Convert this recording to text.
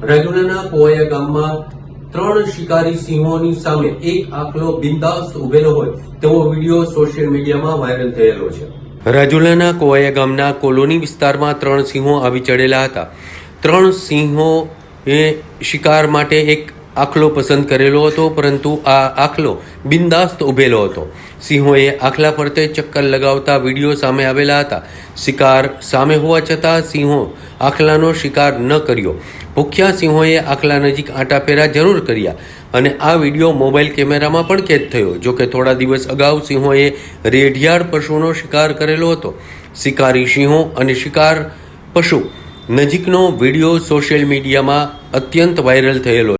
રાજુલાના કોવાયા ગામમાં ત્રણ શિકારી સિંહોની સામે એક આખલો બિંદાસ ઉભેલો હોય તેવો વીડિયો સોશિયલ મીડિયામાં વાયરલ થયેલો છે. રાજુલાના કોવાયા ગામના કોલોની વિસ્તારમાં ત્રણ સિંહો આવી ચડેલા હતા. ત્રણ સિંહો એ શિકાર માટે એક આખલો પસંદ કરેલો હતો, પરંતુ આ આખલો બિંદાસ્ત ઉભેલો હતો. સિંહોએ આખલા ફરતે ચક્કર લગાવતા વીડિયો સામે આવેલા હતા. શિકાર સામે હોવા છતાં સિંહો આખલાનો શિકાર ન કર્યો. ભૂખ્યા સિંહોએ આખલા નજીક આંટાફેરા જરૂર કર્યા અને આ વીડિયો મોબાઈલ કેમેરામાં પણ કેદ થયો. જો કે થોડા દિવસ અગાઉ સિંહોએ રેઢિયાળ પશુનો શિકાર કરેલો હતો. શિકારી સિંહો અને શિકાર પશુ નજીકનો વીડિયો સોશિયલ મીડિયામાં અત્યંત વાયરલ થયેલો